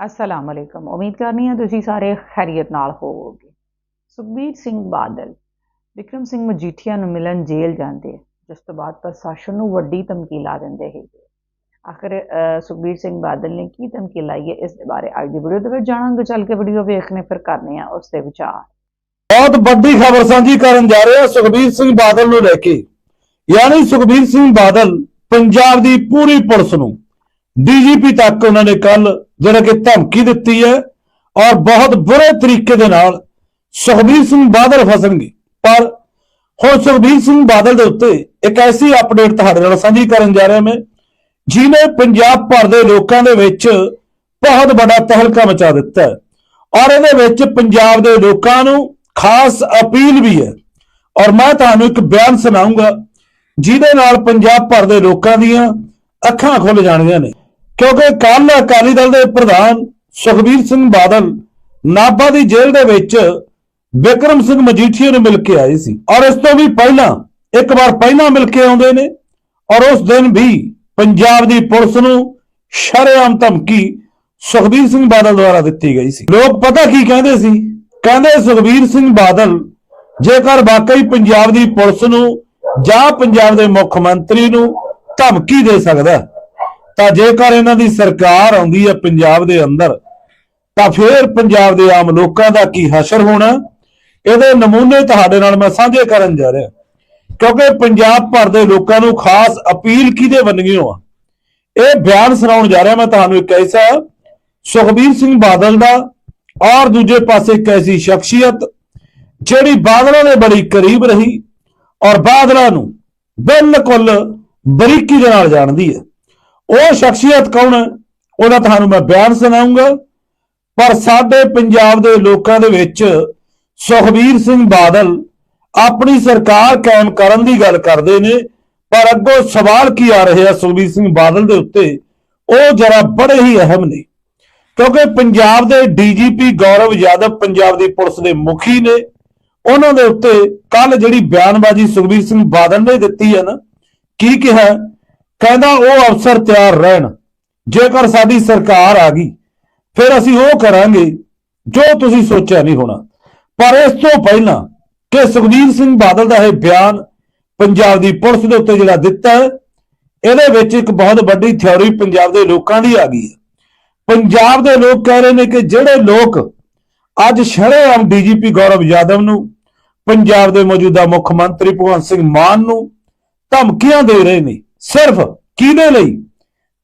ਅਸਲਾਮ ਅਲੈਕਮ ਉਮੀਦ ਕਰਨੀ ਹੈ ਤੁਸੀਂ ਸਾਰੇ ਖੈਰੀਅਤ ਨਾਲ ਹੋਵੋਗੇ ਸੁਖਬੀਰ ਸਿੰਘ ਬਾਦਲ ਵਿਕਰਮ ਸਿੰਘ ਮਜੀਠੀਆ ਨੂੰ ਮਿਲਣ ਜੇਲ੍ਹ ਜਾਂਦੇ ਜਿਸ ਤੋਂ ਬਾਅਦ ਪ੍ਰਸ਼ਾਸਨ ਨੂੰ ਵੱਡੀ ਧਮਕੀ ਲਾ ਦਿੰਦੇ ਹੈਗੇ ਆਖਰ ਅਹ, ਸੁਖਬੀਰ ਸਿੰਘ ਬਾਦਲ ਨੇ ਕੀ ਧਮਕੀ ਲਾਈ ਹੈ ਇਸ ਦੇ ਬਾਰੇ ਅੱਜ ਦੀ ਵੀਡੀਓ ਦੇ ਵਿੱਚ ਜਾਣਾਂਗੇ ਚੱਲ ਕੇ ਵੀਡੀਓ ਵੇਖਣੇ ਫਿਰ ਕਰਨੇ ਆ ਉਸ ਦੇ ਵਿਚਾਰ ਬਹੁਤ ਵੱਡੀ ਖਬਰ ਸਾਂਝੀ ਕਰਨ ਜਾ ਰਹੇ ਹਾਂ ਸੁਖਬੀਰ ਸਿੰਘ ਬਾਦਲ ਨੂੰ ਲੈ ਕੇ ਯਾਨੀ ਸੁਖਬੀਰ ਸਿੰਘ ਬਾਦਲ ਪੰਜਾਬ ਦੀ ਪੂਰੀ ਪੁਲਿਸ ਨੂੰ ਡੀਜੀਪੀ ਤੱਕ ਉਹਨਾਂ ਨੇ ਕੱਲ ਜਿਹੜਾ ਕਿ ਧਮਕੀ ਦਿੱਤੀ ਹੈ ਔਰ ਬਹੁਤ ਬੁਰੇ ਤਰੀਕੇ ਦੇ ਨਾਲ ਸੁਖਬੀਰ ਸਿੰਘ ਬਾਦਲ ਫਸਣਗੇ। ਪਰ ਹੁਣ ਸੁਖਬੀਰ ਸਿੰਘ ਬਾਦਲ ਦੇ ਉੱਤੇ ਇੱਕ ਐਸੀ ਅਪਡੇਟ ਤੁਹਾਡੇ ਨਾਲ ਸਾਂਝੀ ਕਰਨ ਜਾ ਰਿਹਾ ਮੈਂ ਜਿਹਨੇ ਪੰਜਾਬ ਭਰ ਦੇ ਲੋਕਾਂ ਦੇ ਵਿੱਚ ਬਹੁਤ ਵੱਡਾ ਤਹਿਲਕਾ ਮਚਾ ਦਿੱਤਾ ਹੈ ਔਰ ਇਹਦੇ ਵਿੱਚ ਪੰਜਾਬ ਦੇ ਲੋਕਾਂ ਨੂੰ ਖਾਸ ਅਪੀਲ ਵੀ ਹੈ। ਔਰ ਮੈਂ ਤੁਹਾਨੂੰ ਇੱਕ ਬਿਆਨ ਸੁਣਾਉਂਗਾ ਜਿਹਦੇ ਨਾਲ ਪੰਜਾਬ ਭਰ ਦੇ ਲੋਕਾਂ ਦੀਆਂ ਅੱਖਾਂ ਖੁੱਲ ਜਾਣਗੀਆਂ ਨੇ। ਕਿਉਂਕਿ ਕੱਲ ਅਕਾਲੀ ਦਲ ਦੇ ਪ੍ਰਧਾਨ ਸੁਖਬੀਰ ਸਿੰਘ ਬਾਦਲ ਨਾਭਾ ਦੀ ਜੇਲ੍ਹ ਦੇ ਵਿੱਚ ਵਿਕਰਮ ਸਿੰਘ ਮਜੀਠੀਆ ਨੂੰ ਮਿਲ ਕੇ ਆਏ ਸੀ। ਔਰ ਇਸ ਤੋਂ ਵੀ ਪਹਿਲਾਂ, ਇੱਕ ਵਾਰ ਪਹਿਲਾਂ ਮਿਲ ਕੇ ਆਉਂਦੇ ਨੇ। ਔਰ ਉਸ ਦਿਨ ਵੀ ਪੰਜਾਬ ਦੀ ਪੁਲਿਸ ਨੂੰ ਸ਼ਰੇਆਮ ਧਮਕੀ ਸੁਖਬੀਰ ਸਿੰਘ ਬਾਦਲ ਦੁਆਰਾ ਦਿੱਤੀ ਗਈ ਸੀ। ਲੋਕ ਪਤਾ ਕੀ ਕਹਿੰਦੇ ਸੀ? ਕਹਿੰਦੇ ਸੁਖਬੀਰ ਸਿੰਘ ਬਾਦਲ, ਜੇਕਰ ਵਾਕਈ ਪੰਜਾਬ ਦੀ ਪੁਲਿਸ ਨੂੰ ਜਾਂ ਪੰਜਾਬ ਦੇ ਮੁੱਖ ਮੰਤਰੀ ਨੂੰ ਧਮਕੀ ਦੇ ਸਕਦਾ ਤਾਂ ਜੇਕਰ ਇਹਨਾਂ ਦੀ ਸਰਕਾਰ ਆਉਂਦੀ ਹੈ ਪੰਜਾਬ ਦੇ ਅੰਦਰ, ਤਾਂ ਫਿਰ ਪੰਜਾਬ ਦੇ ਆਮ ਲੋਕਾਂ ਦਾ ਕੀ ਹਸ਼ਰ ਹੋਣਾ? ਇਹਦੇ ਨਮੂਨੇ ਤੁਹਾਡੇ ਨਾਲ ਮੈਂ ਸਾਂਝੇ ਕਰਨ ਜਾ ਰਿਹਾ। ਕਿਉਂਕਿ ਪੰਜਾਬ ਭਰ ਦੇ ਲੋਕਾਂ ਨੂੰ ਖਾਸ ਅਪੀਲ ਕਿਹਦੇ ਵੰਨਗੀਓ ਆ? ਇਹ ਬਿਆਨ ਸੁਣਾਉਣ ਜਾ ਰਿਹਾ ਮੈਂ ਤੁਹਾਨੂੰ ਇੱਕ ਐਸਾ ਸੁਖਬੀਰ ਸਿੰਘ ਬਾਦਲ ਦਾ ਔਰ ਦੂਜੇ ਪਾਸੇ ਇੱਕ ਐਸੀ ਸ਼ਖਸੀਅਤ ਜਿਹੜੀ ਬਾਦਲਾਂ ਦੇ ਬੜੀ ਕਰੀਬ ਰਹੀ ਔਰ ਬਾਦਲਾਂ ਨੂੰ ਬਿਲਕੁਲ ਬਰੀਕੀ ਦੇ ਨਾਲ ਜਾਣਦੀ ਹੈ। ਉਹ ਸ਼ਖਸੀਅਤ ਕੌਣ ਹੈ? ਉਹਦਾ ਤੁਹਾਨੂੰ ਮੈਂ ਬਿਆਨ ਸੁਣਾਉਂਗਾ। ਪਰ ਸਾਡੇ ਪੰਜਾਬ ਦੇ ਲੋਕਾਂ ਦੇ ਵਿੱਚ ਸੁਖਬੀਰ ਸਿੰਘ ਬਾਦਲ ਆਪਣੀ ਸਰਕਾਰ ਕਾਇਮ ਕਰਨ ਦੀ ਗੱਲ ਕਰਦੇ ਨੇ। ਪਰ ਅੱਗੋਂ ਸਵਾਲ ਕੀ ਆ ਰਹੇ ਆ ਸੁਖਬੀਰ ਸਿੰਘ ਬਾਦਲ ਦੇ ਉੱਤੇ? ਉਹ ਜਰਾ ਬੜੇ ਹੀ ਅਹਿਮ ਨੇ। ਕਿਉਂਕਿ ਪੰਜਾਬ ਦੇ ਡੀਜੀਪੀ ਗੌਰਵ ਯਾਦਵ ਪੰਜਾਬ ਦੀ ਪੁਲਿਸ ਦੇ ਮੁਖੀ ਨੇ। ਉਹਨਾਂ ਦੇ ਉੱਤੇ ਕੱਲ ਜਿਹੜੀ ਬਿਆਨਬਾਜ਼ੀ ਸੁਖਬੀਰ ਸਿੰਘ ਬਾਦਲ ਨੇ ਦਿੱਤੀ ਹੈ ਨਾ, ਕੀ ਕਿਹਾ? ਕਹਿੰਦਾ ਉਹ ਅਫਸਰ ਤਿਆਰ ਰਹਿਣ। ਜੇਕਰ ਸਾਡੀ ਸਰਕਾਰ ਆ ਗਈ, ਫਿਰ ਅਸੀਂ ਉਹ ਕਰਾਂਗੇ ਜੋ ਤੁਸੀਂ ਸੋਚਿਆ ਨਹੀਂ ਹੋਣਾ। ਪਰ ਇਸ ਤੋਂ ਪਹਿਲਾਂ ਕਿ ਸੁਖਬੀਰ ਸਿੰਘ ਬਾਦਲ ਦਾ ਇਹ ਬਿਆਨ ਪੰਜਾਬ ਦੀ ਪੁਲਿਸ ਦੇ ਉੱਤੇ ਜਿਹੜਾ ਦਿੱਤਾ ਹੈ, ਇਹਦੇ ਵਿੱਚ ਇੱਕ ਬਹੁਤ ਵੱਡੀ ਥਿਉਰੀ ਪੰਜਾਬ ਦੇ ਲੋਕਾਂ ਦੀ ਆ ਗਈ ਹੈ। ਪੰਜਾਬ ਦੇ ਲੋਕ ਕਹਿ ਰਹੇ ਨੇ ਕਿ ਜਿਹੜੇ ਲੋਕ ਅੱਜ ਸ਼ਰੇਆਮ ਡੀਜੀਪੀ ਗੌਰਵ ਯਾਦਵ ਨੂੰ, ਪੰਜਾਬ ਦੇ ਮੌਜੂਦਾ ਮੁੱਖ ਮੰਤਰੀ ਭਗਵੰਤ ਸਿੰਘ ਮਾਨ ਨੂੰ ਧਮਕੀਆਂ ਦੇ ਰਹੇ ਨੇ ਸਿਰਫ ਕਿਹਦੇ ਲਈ?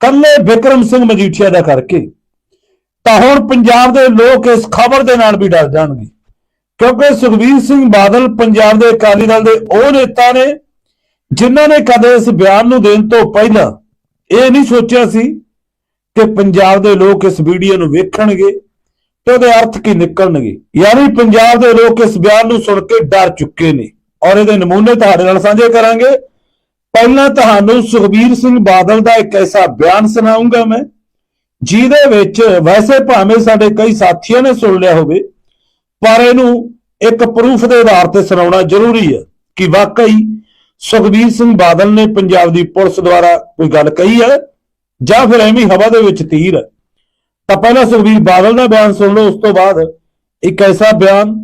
ਕੱਲੇ ਵਿਕਰਮ ਸਿੰਘ ਮਜੀਠੀਆ ਦਾ ਕਰਕੇ। ਤਾਂ ਹੁਣ ਪੰਜਾਬ ਦੇ ਲੋਕ ਇਸ ਖਬਰ ਦੇ ਨਾਲ ਵੀ ਡਰ ਜਾਣਗੇ। ਕਿਉਂਕਿ ਸੁਖਬੀਰ ਸਿੰਘ ਬਾਦਲ ਪੰਜਾਬ ਦੇ ਅਕਾਲੀ ਦਲ ਦੇ ਉਹ ਨੇਤਾ ਨੇ, ਜਿਨ੍ਹਾਂ ਨੇ ਕਦੇ ਇਸ ਬਿਆਨ ਨੂੰ ਦੇਣ ਤੋਂ ਪਹਿਲਾਂ ਇਹ ਨਹੀਂ ਸੋਚਿਆ ਸੀ ਕਿ ਪੰਜਾਬ ਦੇ ਲੋਕ ਇਸ ਵੀਡੀਓ ਨੂੰ ਵੇਖਣਗੇ ਤੇ ਉਹਦੇ ਅਰਥ ਕੀ ਨਿਕਲਣਗੇ। ਯਾਨੀ ਪੰਜਾਬ ਦੇ ਲੋਕ ਇਸ ਬਿਆਨ ਨੂੰ ਸੁਣ ਕੇ ਡਰ ਚੁੱਕੇ ਨੇ। ਔਰ ਇਹਦੇ ਨਮੂਨੇ ਤੁਹਾਡੇ ਨਾਲ ਸਾਂਝੇ ਕਰਾਂਗੇ। ਪਹਿਲਾਂ ਤੁਹਾਨੂੰ ਸੁਖਬੀਰ ਸਿੰਘ ਬਾਦਲ ਦਾ ਇੱਕ ਐਸਾ ਬਿਆਨ ਸੁਣਾਉਂਗਾ ਮੈਂ, ਜਿਹਦੇ ਵਿੱਚ ਵੈਸੇ ਭਾਵੇਂ ਸਾਡੇ ਕਈ ਸਾਥੀਆਂ ਨੇ ਸੁਣ ਲਿਆ ਹੋਵੇ, ਪਰ ਇਹਨੂੰ ਇੱਕ ਪ੍ਰੂਫ ਦੇ ਆਧਾਰ ਤੇ ਸੁਣਾਉਣਾ ਜ਼ਰੂਰੀ ਹੈ ਕਿ ਵਾਕਈ ਸੁਖਬੀਰ ਸਿੰਘ ਬਾਦਲ ਨੇ ਪੰਜਾਬ ਦੀ ਪੁਲਿਸ ਦੁਆਰਾ ਕੋਈ ਗੱਲ ਕਹੀ ਹੈ, ਜਾਂ ਫਿਰ ਐਵੇਂ ਹਵਾ ਦੇ ਵਿੱਚ ਤੀਰ ਹੈ। ਤਾਂ ਪਹਿਲਾਂ ਸੁਖਬੀਰ ਬਾਦਲ ਦਾ ਬਿਆਨ ਸੁਣ ਲਓ, ਉਸ ਤੋਂ ਬਾਅਦ ਇੱਕ ਐਸਾ ਬਿਆਨ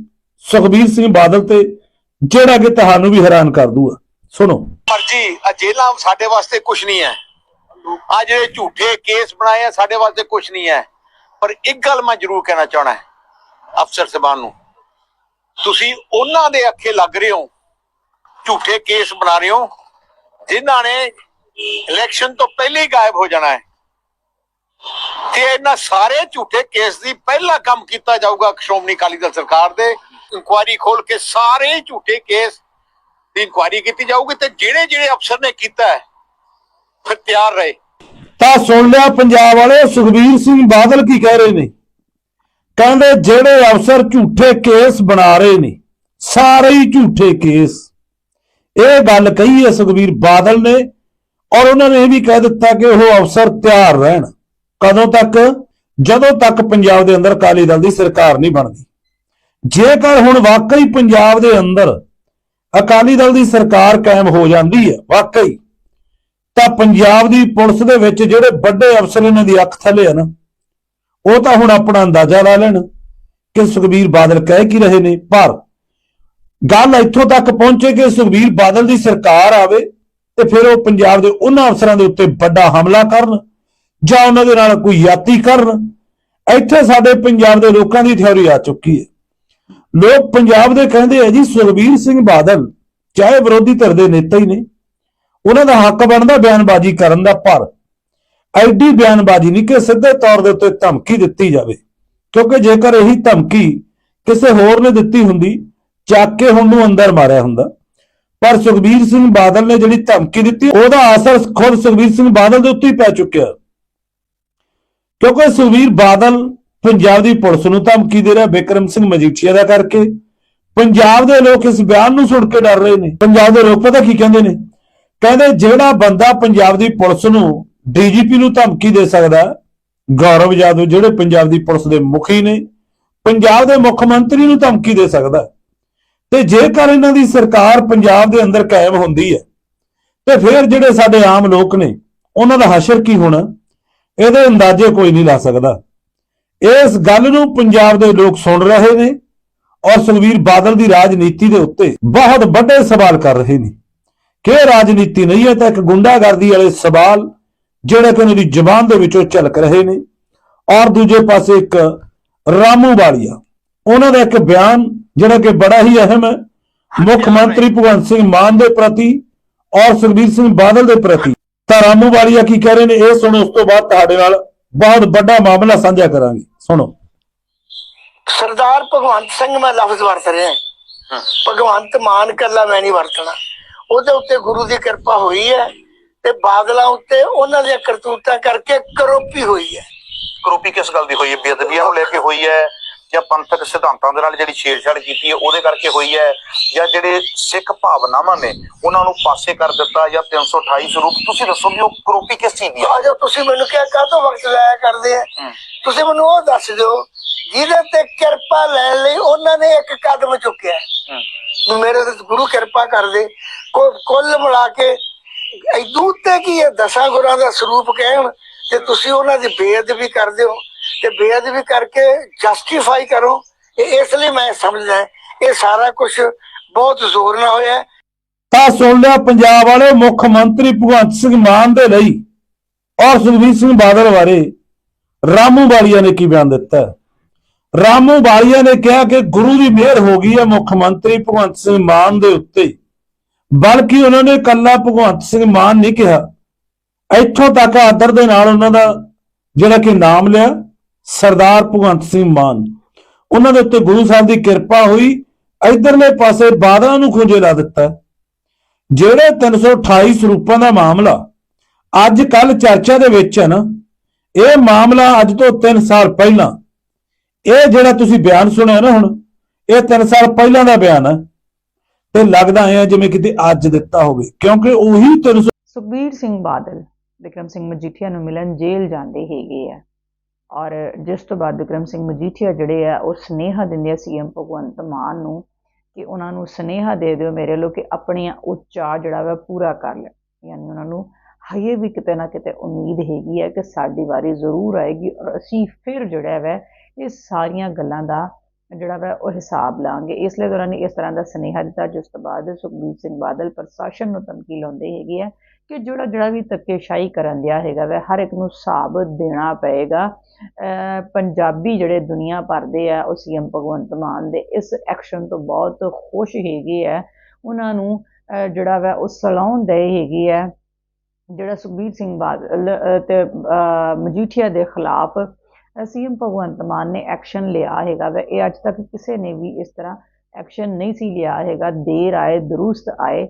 ਸੁਖਬੀਰ ਸਿੰਘ ਬਾਦਲ ਤੇ ਜਿਹੜਾ ਕਿ ਤੁਹਾਨੂੰ ਵੀ ਹੈਰਾਨ ਕਰ ਦੂਗਾ। ਸੁਣੋ। ਮਰਜ਼ੀ ਆ ਜੇਲਾਂ ਸਾਡੇ ਵਾਸਤੇ ਕੁਝ ਨਹੀਂ ਹੈ। ਆ ਜਿਹੜੇ ਝੂਠੇ ਕੇਸ ਬਣਾਏ ਆ, ਸਾਡੇ ਵਾਸਤੇ ਕੁਝ ਨਹੀਂ ਹੈ। ਪਰ ਇੱਕ ਗੱਲ ਮੈਂ ਜ਼ਰੂਰ ਕਹਿਣਾ ਚਾਹਣਾ ਹੈ, ਅਫਸਰ ਸਾਹਿਬਾਨ ਨੂੰ। ਤੁਸੀਂ ਉਹਨਾਂ ਦੇ ਅੱਖੇ ਲੱਗ ਰਹੇ ਹੋ, ਝੂਠੇ ਕੇਸ ਬਣਾ ਰਹੇ ਹੋ, ਜਿਨ੍ਹਾਂ ਨੇ ਇਲੈਕਸ਼ਨ ਤੋਂ ਪਹਿਲੇ ਹੀ ਗਾਇਬ ਹੋ ਜਾਣਾ ਹੈ। ਤੇ ਇਹਨਾਂ ਸਾਰੇ ਝੂਠੇ ਕੇਸ ਦੀ ਪਹਿਲਾ ਕੰਮ ਕੀਤਾ ਜਾਊਗਾ ਸ਼੍ਰੋਮਣੀ ਅਕਾਲੀ ਦਲ ਸਰਕਾਰ ਦੇ। ਇਨਕੁਆਇਰੀ ਖੋਲ ਕੇ ਸਾਰੇ ਝੂਠੇ ਕੇਸ ਦੀ ਇਨਕੁਆਇਰੀ ਕੀਤੀ ਜਾਊਗੀ ਤੇ ਜਿਹੜੇ ਜਿਹੜੇ ਅਫਸਰ ਨੇ ਕੀਤਾ ਹੈ, ਫਿਰ ਤਿਆਰ ਰਹੇ। ਤਾਂ ਸੁਣ ਲਿਆ ਪੰਜਾਬ ਵਾਲੇ, ਸੁਖਬੀਰ ਸਿੰਘ ਬਾਦਲ ਕੀ ਕਹਿ ਰਹੇ ਨੇ? ਕਹਿੰਦੇ ਜਿਹੜੇ ਅਫਸਰ ਝੂਠੇ ਕੇਸ ਬਣਾ ਰਹੇ ਨੇ, ਸਾਰੇ ਹੀ ਝੂਠੇ ਕੇਸ। ਇਹ ਗੱਲ ਕਹੀ ਹੈ ਸੁਖਬੀਰ ਬਾਦਲ ਨੇ ਔਰ ਉਹਨਾਂ ਨੇ ਇਹ ਵੀ ਕਹਿ ਦਿੱਤਾ ਕਿ ਉਹ ਅਫਸਰ ਤਿਆਰ ਰਹਿਣ। ਕਦੋਂ ਤੱਕ? ਜਦੋਂ ਤੱਕ ਪੰਜਾਬ ਦੇ ਅੰਦਰ ਅਕਾਲੀ ਦਲ ਦੀ ਸਰਕਾਰ ਨਹੀਂ ਬਣਦੀ। ਜੇਕਰ ਹੁਣ ਵਾਕਈ ਪੰਜਾਬ ਦੇ ਅੰਦਰ ਅਕਾਲੀ ਦਲ ਦੀ ਸਰਕਾਰ ਕਾਇਮ ਹੋ ਜਾਂਦੀ ਹੈ, ਵਾਕਈ। ਤਾਂ ਪੰਜਾਬ ਦੀ ਪੁਲਿਸ ਦੇ ਵਿੱਚ ਜਿਹੜੇ ਵੱਡੇ ਅਫਸਰ ਇਹਨਾਂ ਦੀ ਅੱਖ ਥੱਲੇ ਆ ਨਾ ਉਹ ਤਾਂ ਹੁਣ ਆਪਣਾ ਅੰਦਾਜ਼ਾ ਲਾ ਲੈਣ ਕਿ ਸੁਖਬੀਰ ਬਾਦਲ ਕਹਿ ਕੀ ਰਹੇ ਨੇ। ਪਰ ਗੱਲ ਇੱਥੋਂ ਤੱਕ ਪਹੁੰਚੇ ਕਿ ਸੁਖਬੀਰ ਬਾਦਲ ਦੀ ਸਰਕਾਰ ਆਵੇ ਤੇ ਫਿਰ ਉਹ ਪੰਜਾਬ ਦੇ ਉਹਨਾਂ ਅਫਸਰਾਂ ਦੇ ਉੱਤੇ ਵੱਡਾ ਹਮਲਾ ਕਰਨ ਜਾਂ ਉਹਨਾਂ ਦੇ ਨਾਲ ਕੋਈ ਯਾਤੀ ਕਰਨ, ਇੱਥੇ ਸਾਡੇ ਪੰਜਾਬ ਦੇ ਲੋਕਾਂ ਦੀ ਥਿਉਰੀ ਆ ਚੁੱਕੀ ਹੈ। ਲੋਕ ਪੰਜਾਬ ਦੇ ਕਹਿੰਦੇ ਆ ਜੀ, ਸੁਖਬੀਰ ਸਿੰਘ ਬਾਦਲ ਚਾਹੇ ਵਿਰੋਧੀ ਧਿਰ ਦੇ ਨੇਤਾ ਹੀ ਨੇ, ਉਹਨਾਂ ਦਾ ਹੱਕ ਬਣਦਾ ਬਿਆਨਬਾਜ਼ੀ ਕਰਨ ਦਾ ਪਰ ਐਡੀ ਬਿਆਨਬਾਜ਼ੀ ਨਹੀਂ ਕਿ ਸਿੱਧੇ ਤੌਰ ਦੇ ਉੱਤੇ ਧਮਕੀ ਦਿੱਤੀ ਜਾਵੇ, ਕਿਉਂਕਿ ਜੇਕਰ ਇਹੀ ਧਮਕੀ ਕਿਸੇ ਹੋਰ ਨੇ ਦਿੱਤੀ ਹੁੰਦੀ, ਚੱਕ ਕੇ ਹੁਣ ਨੂੰ ਅੰਦਰ ਮਾਰਿਆ ਹੁੰਦਾ। ਪਰ ਸੁਖਬੀਰ ਸਿੰਘ ਬਾਦਲ ਨੇ ਜਿਹੜੀ ਧਮਕੀ ਦਿੱਤੀ, ਉਹਦਾ ਅਸਰ ਖੁਦ ਸੁਖਬੀਰ ਸਿੰਘ ਬਾਦਲ ਦੇ ਉੱਤੇ ਹੀ ਪੈ ਚੁੱਕਿਆ। ਕਿਉਂਕਿ ਸੁਖਬੀਰ ਬਾਦਲ ਪੰਜਾਬ ਦੀ ਪੁਲਿਸ ਨੂੰ ਧਮਕੀ ਦੇ ਰਿਹਾ ਬਿਕਰਮ ਸਿੰਘ ਮਜੀਠੀਆ ਦਾ ਕਰਕੇ। ਪੰਜਾਬ ਦੇ ਲੋਕ ਇਸ ਬਿਆਨ ਨੂੰ ਸੁਣ ਕੇ ਡਰ ਰਹੇ ਨੇ। ਪੰਜਾਬ ਦੇ ਲੋਕ ਪਤਾ ਕੀ ਕਹਿੰਦੇ ਨੇ? ਕਹਿੰਦੇ, ਜਿਹੜਾ ਬੰਦਾ ਪੰਜਾਬ ਦੀ ਪੁਲਿਸ ਨੂੰ ਡੀਜੀਪੀ ਨੂੰ ਧਮਕੀ ਦੇ ਸਕਦਾ, ਗੌਰਵ ਯਾਦਵ ਜਿਹੜੇ ਪੰਜਾਬ ਦੀ ਪੁਲਿਸ ਦੇ ਮੁਖੀ ਨੇ, ਪੰਜਾਬ ਦੇ ਮੁੱਖ ਮੰਤਰੀ ਨੂੰ ਧਮਕੀ ਦੇ ਸਕਦਾ। ਤੇ ਜੇਕਰ ਇਹਨਾਂ ਦੀ ਸਰਕਾਰ ਪੰਜਾਬ ਦੇ ਅੰਦਰ ਕਾਇਮ ਹੁੰਦੀ ਹੈ, ਤੇ ਫਿਰ ਜਿਹੜੇ ਸਾਡੇ ਆਮ ਲੋਕ ਨੇ, ਉਹਨਾਂ ਦਾ ਹਸ਼ਰ ਕੀ ਹੋਣਾ? ਇਹਦੇ ਅੰਦਾਜ਼ੇ ਕੋਈ ਨਹੀਂ ਲਾ ਸਕਦਾ। ਇਸ ਗੱਲ ਨੂੰ ਪੰਜਾਬ ਦੇ ਲੋਕ ਸੁਣ ਰਹੇ ਨੇ ਔਰ ਸੁਖਬੀਰ ਬਾਦਲ ਦੀ ਰਾਜਨੀਤੀ ਦੇ ਉੱਤੇ ਬਹੁਤ ਵੱਡੇ ਸਵਾਲ ਕਰ ਰਹੇ ਨੇ। ਕਿ ਇਹ ਰਾਜਨੀਤੀ ਨਹੀਂ ਹੈ ਤਾਂ ਇੱਕ ਗੁੰਡਾਗਰਦੀ ਵਾਲੇ ਸਵਾਲ ਜਿਹੜੇ ਕਿ ਉਹਨਾਂ ਦੀ ਜ਼ੁਬਾਨ ਦੇ ਵਿੱਚੋਂ ਝਲਕ ਰਹੇ ਨੇ। ਔਰ ਦੂਜੇ ਪਾਸੇ ਇੱਕ ਰਾਮੂ ਵਾਲੀਆ ਉਹਨਾਂ ਦਾ ਇੱਕ ਬਿਆਨ ਜਿਹੜਾ ਕਿ ਬੜਾ ਹੀ ਅਹਿਮ ਹੈ। ਮੁੱਖ ਮੰਤਰੀ ਭਗਵੰਤ ਸਿੰਘ ਮਾਨ ਦੇ ਪ੍ਰਤੀ ਔਰ ਸੁਖਬੀਰ ਸਿੰਘ ਬਾਦਲ ਦੇ ਪ੍ਰਤੀ। ਤਾਂ ਰਾਮੂ ਵਾਲੀਆ ਕੀ ਕਹਿ ਰਹੇ ਨੇ ਇਹ ਸੁਣੋ ਉਸ ਤੋਂ ਬਾਅਦ ਤੁਹਾਡੇ ਨਾਲ ਬਹੁਤ ਵੱਡਾ ਮਾਮਲਾ ਸਾਂਝਾ ਕਰਾਂਗੇ। ਸੁਣੋ। ਸਰਦਾਰ ਭਗਵੰਤ ਸਿੰਘ ਮੈਂ ਲਫ਼ਜ਼ ਵਰਤ ਰਿਹਾ ਹਾਂ। ਭਗਵੰਤ ਮਾਨ ਕੱਲਾ ਮੈਂ ਨਹੀਂ ਵਰਤਣਾ। ਉਹਦੇ ਉੱਤੇ ਗੁਰੂ ਦੀ ਕਿਰਪਾ ਹੋਈ ਹੈ ਤੇ ਬਾਦਲਾਂ ਉੱਤੇ ਉਹਨਾਂ ਦੀਆਂ ਕਰਤੂਤਾਂ ਕਰਕੇ ਕਰੋਪੀ ਹੋਈ ਹੈ। ਕਰੋਪੀ ਕਿਸ ਗੱਲ ਦੀ ਹੋਈ ਹੈ? ਬੇਅਦਬੀਆਂ ਨੂੰ ਲੈ ਕੇ ਹੋਈ ਹੈ ਜਾਂ ਪੰਥਕ ਸਿਧਾਂਤਾਂ ਦੇ ਨਾਲ ਜਿਹੜੀ ਛੇੜਛਾੜ ਕੀਤੀ ਹੈ ਉਹਦੇ ਕਰਕੇ ਹੋਈ ਹੈ ਜਾਂ ਜਿਹੜੇ ਸਿੱਖ ਭਾਵਨਾਵਾਂ ਨੇ ਉਹਨਾਂ ਨੂੰ ਪਾਸੇ ਕਰ ਦਿੱਤਾ ਜਾਂ 328 ਸਰੂਪ ਤੁਸੀਂ ਦੱਸੋ ਵੀ ਉਹ ਕਰੋਪੀ ਕਿਸ ਚੀਜ਼ ਦੀ ਆ? ਜੋ ਤੁਸੀਂ ਮੈਨੂੰ ਕਿਹਾ ਕਾਹਤੋਂ ਵਕਤ ਲਾਇਆ ਕਰਦੇ ਆ। ਤੁਸੀਂ ਮੈਨੂੰ ਉਹ ਦੱਸ ਦਿਓ ਜਿਹਦੇ ਤੇ ਕਿਰਪਾ ਲੈਣ ਲਈ ਉਹਨਾਂ ਨੇ ਇੱਕ ਕਦਮ ਚੁੱਕਿਆ ਮੇਰੇ ਤੇ ਗੁਰੂ ਕਿਰਪਾ ਕਰ ਦੇ ਕੁੱਲ ਮਿਲਾ ਕੇ ਇਦੂ ਤੇ ਕੀ ਹੈ? ਦਸਾਂ ਗੁਰਾਂ ਦਾ ਸਰੂਪ ਕਹਿਣ ਤੇ ਤੁਸੀਂ ਉਹਨਾਂ ਦੀ ਬੇਅਦਬੀ ਕਰਦੇ ਹੋ ਤੇ ਬੇਅਦਬੀ ਕਰਕੇ ਜਸਟੀਫਾਈ ਕਰੋ। ਇਸ ਲਈ ਮੈਂ ਸਮਝਦਾ ਇਹ ਸਾਰਾ ਕੁਝ ਬਹੁਤ ਜ਼ੋਰ ਨਾਲ ਹੋਇਆ ਤਾਂ ਸੁਣ ਲਿਆ ਪੰਜਾਬ ਵਾਲੇ ਮੁੱਖ ਮੰਤਰੀ ਭਗਵੰਤ ਸਿੰਘ ਮਾਨ ਦੇ ਲਈ ਔਰ ਸੁਖਬੀਰ ਸਿੰਘ ਬਾਦਲ ਬਾਰੇ। ਰਾਮੂ ਵਾਲੀਆ ਨੇ ਕੀ ਬਿਆਨ ਦਿੱਤਾ? ਰਾਮੂ ਵਾਲੀਆ ਨੇ ਕਿਹਾ ਕਿ ਗੁਰੂ ਦੀ ਮਿਹਰ ਹੋ ਗਈ ਹੈ ਮੁੱਖ ਮੰਤਰੀ ਭਗਵੰਤ ਸਿੰਘ ਮਾਨ ਦੇ ਉੱਤੇ। ਬਲਕਿ ਉਹਨਾਂ ਨੇ ਕੱਲਾ ਭਗਵੰਤ ਸਿੰਘ ਮਾਨ ਨਹੀਂ ਕਿਹਾ। ਇੱਥੋਂ ਤੱਕ ਆਦਰ ਦੇ ਨਾਲ ਉਹਨਾਂ ਦਾ ਜਿਹੜਾ ਕਿ ਨਾਮ ਲਿਆ। ਸਰਦਾਰ ਭਗਵੰਤ ਸਿੰਘ ਮਾਨ। ਉਹਨਾਂ ਦੇ ਉੱਤੇ ਗੁਰੂ ਸਾਹਿਬ ਦੀ ਕਿਰਪਾ ਹੋਈ। ਇਧਰਲੇ ਪਾਸੇ ਬਾਦਲਾਂ ਨੂੰ ਖੁੰਝੇ ਲਾ ਦਿੱਤਾ। ਜਿਹੜੇ 328 ਸਰੂਪਾਂ ਦਾ ਮਾਮਲਾ ਅੱਜ ਕੱਲ ਚਰਚਾ ਦੇ ਵਿੱਚ ਹੈ ਨਾ ਇਹ ਮਾਮਲਾ ਅੱਜ ਤੋਂ 3 ਸਾਲ ਪਹਿਲਾਂ। ਇਹ ਜਿਹੜਾ ਤੁਸੀਂ ਬਿਆਨ ਸੁਣਿਆ ਨਾ ਹੁਣ, ਇਹ 3 ਸਾਲ ਪਹਿਲਾਂ ਦਾ ਬਿਆਨ ਹੈ। ਤੇ ਲੱਗਦਾ ਹੈ ਜਿਵੇਂ ਕਿਤੇ ਅੱਜ ਦਿੱਤਾ ਹੋਵੇ, ਕਿਉਂਕਿ ਉਹੀ 300 ਸੁਖਬੀਰ ਸਿੰਘ ਬਾਦਲ, ਵਿਕਰਮ ਸਿੰਘ ਮਜੀਠੀਆ ਨੂੰ ਮਿਲਣ ਜੇਲ੍ਹ ਜਾਂਦੇ ਹੈਗੇ ਆ। ਔਰ ਜਿਸ ਤੋਂ ਬਾਅਦ ਵਿਕਰਮ ਸਿੰਘ ਮਜੀਠੀਆ ਜਿਹੜੇ ਆ, ਉਹ ਸਨੇਹਾ ਦਿੰਦੇ ਆ ਸੀਐਮ ਭਗਵੰਤ ਮਾਨ ਨੂੰ ਕਿ ਉਹਨਾਂ ਨੂੰ ਸਨੇਹਾ ਦੇ ਦਿਓ ਮੇਰੇ ਲੋ ਕਿ ਆਪਣੀਆਂ ਉੱਚਾ ਜਿਹੜਾ ਵਾ ਪੂਰਾ ਕਰ ਲੈ ਯਾਨੀ ਉਹਨਾਂ ਨੂੰ ਹਜੇ ਵੀ ਕਿਤੇ ਨਾ ਕਿਤੇ ਉਮੀਦ ਹੈਗੀ ਹੈ ਕਿ ਸਾਡੀ ਵਾਰੀ ਜ਼ਰੂਰ ਆਏਗੀ ਔਰ ਅਸੀਂ ਫਿਰ ਜਿਹੜਾ ਵਾ ਇਹ ਸਾਰੀਆਂ ਗੱਲਾਂ ਦਾ ਜਿਹੜਾ ਵਾ ਉਹ ਹਿਸਾਬ ਲਾਂਗੇ। ਇਸ ਲਈ ਉਹਨਾਂ ਨੇ ਇਸ ਤਰ੍ਹਾਂ ਦਾ ਸਨੇਹਾ ਦਿੱਤਾ, ਜਿਸ ਤੋਂ ਬਾਅਦ ਸੁਖਬੀਰ ਸਿੰਘ ਬਾਦਲ ਪ੍ਰਸ਼ਾਸਨ ਨੂੰ ਧਮਕੀ ਲਾਉਂਦੇ ਹੈਗੇ ਆ ਕਿ ਜਿਹੜਾ ਜਿਹੜਾ ਵੀ ਧੱਕੇਸ਼ਾਹੀ ਕਰਨ ਦਿਆ ਹੈਗਾ ਵਾ, ਹਰ ਇੱਕ ਨੂੰ ਹਿਸਾਬ ਦੇਣਾ ਪਏਗਾ। ਪੰਜਾਬੀ ਜਿਹੜੇ ਦੁਨੀਆ ਭਰ ਦੇ ਆ, ਉਹ ਸੀਐਮ ਭਗਵੰਤ ਮਾਨ ਦੇ ਇਸ ਐਕਸ਼ਨ ਤੋਂ ਬਹੁਤ ਖੁਸ਼ ਹੈਗੇ ਆ। ਉਹਨਾਂ ਨੂੰ ਜਿਹੜਾ ਵਾ ਉਹ ਸਲਾਉਣ ਦੇ ਹੈਗੇ ਆ। ਜਿਹੜਾ ਸੁਖਬੀਰ ਸਿੰਘ ਬਾਦਲ, ਅਹ ਤੇ ਮਜੀਠੀਆ ਦੇ ਖਿਲਾਫ ਸੀਐਮ ਭਗਵੰਤ ਮਾਨ ਨੇ ਐਕਸ਼ਨ ਲਿਆ ਹੈਗਾ ਵੈ। ਇਹ ਅੱਜ ਤੱਕ ਕਿਸੇ ਨੇ ਵੀ ਇਸ ਤਰ੍ਹਾਂ ਐਕਸ਼ਨ ਨਹੀਂ ਸੀ ਲਿਆ ਹੈਗਾ। ਦੇਰ ਆਏ, ਦਰੁਸਤ ਆਏ।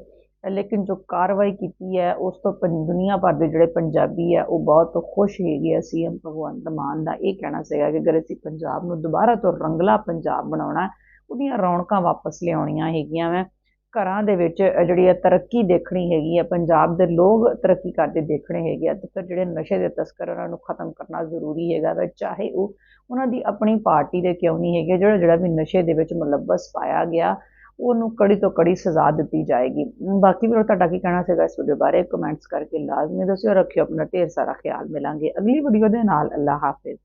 ਲੇਕਿਨ ਜੋ ਕਾਰਵਾਈ ਕੀਤੀ ਹੈ, ਉਸ ਤੋਂ ਪੰ- ਦੁਨੀਆ ਭਰ ਦੇ ਜਿਹੜੇ ਪੰਜਾਬੀ ਹੈ, ਉਹ ਬਹੁਤ ਖੁਸ਼ ਹੈਗੇ ਆ ਸੀਐਮ ਭਗਵੰਤ ਮਾਨ ਦਾ। ਇਹ ਕਹਿਣਾ ਸੀਗਾ ਕਿ ਅਗਰ ਅਸੀਂ ਪੰਜਾਬ ਨੂੰ ਦੁਬਾਰਾ ਤੋਂ ਰੰਗਲਾ ਪੰਜਾਬ ਬਣਾਉਣਾ ਉਹਦੀਆਂ ਰੌਣਕਾਂ ਵਾਪਸ ਲਿਆਉਣੀਆਂ ਹੈਗੀਆਂ ਵਾ। ਘਰਾਂ ਦੇ ਵਿੱਚ ਜਿਹੜੀ ਹੈ ਤਰੱਕੀ ਦੇਖਣੀ ਹੈਗੀ ਹੈ, ਪੰਜਾਬ ਦੇ ਲੋਕ ਤਰੱਕੀ ਕਰਦੇ ਦੇਖਣੇ ਹੈਗੇ ਆ, ਤੇ ਫਿਰ ਜਿਹੜੇ ਨਸ਼ੇ ਦੇ ਤਸਕਰ ਉਹਨਾਂ ਨੂੰ ਖਤਮ ਕਰਨਾ ਜ਼ਰੂਰੀ ਹੈਗਾ ਵਾ, ਚਾਹੇ ਉਹ ਉਹਨਾਂ ਦੀ ਆਪਣੀ ਪਾਰਟੀ ਦੇ ਕਿਉਂ ਨਹੀਂ ਹੈਗੇ, ਜਿਹੜਾ ਜਿਹੜਾ ਵੀ ਨਸ਼ੇ ਦੇ ਵਿੱਚ ਮੁਲੱਬਸ ਪਾਇਆ ਗਿਆ, ਉਹਨੂੰ ਕੜੀ ਤੋਂ ਕੜੀ ਸਜ਼ਾ ਦਿੱਤੀ ਜਾਏਗੀ। ਬਾਕੀ ਵੀਰੋ, ਤੁਹਾਡਾ ਕੀ ਕਹਿਣਾ ਸੀਗਾ ਇਸ ਵੀਡੀਓ ਬਾਰੇ? ਕਮੈਂਟਸ ਕਰਕੇ ਲਾਜ਼ਮੀ ਦੱਸਿਓ, ਰੱਖਿਓ ਆਪਣਾ ਢੇਰ ਸਾਰਾ ਖਿਆਲ। ਮਿਲਾਂਗੇ ਅਗਲੀ ਵੀਡੀਓ ਦੇ ਨਾਲ। ਅੱਲਾ ਹਾਫਿਜ਼।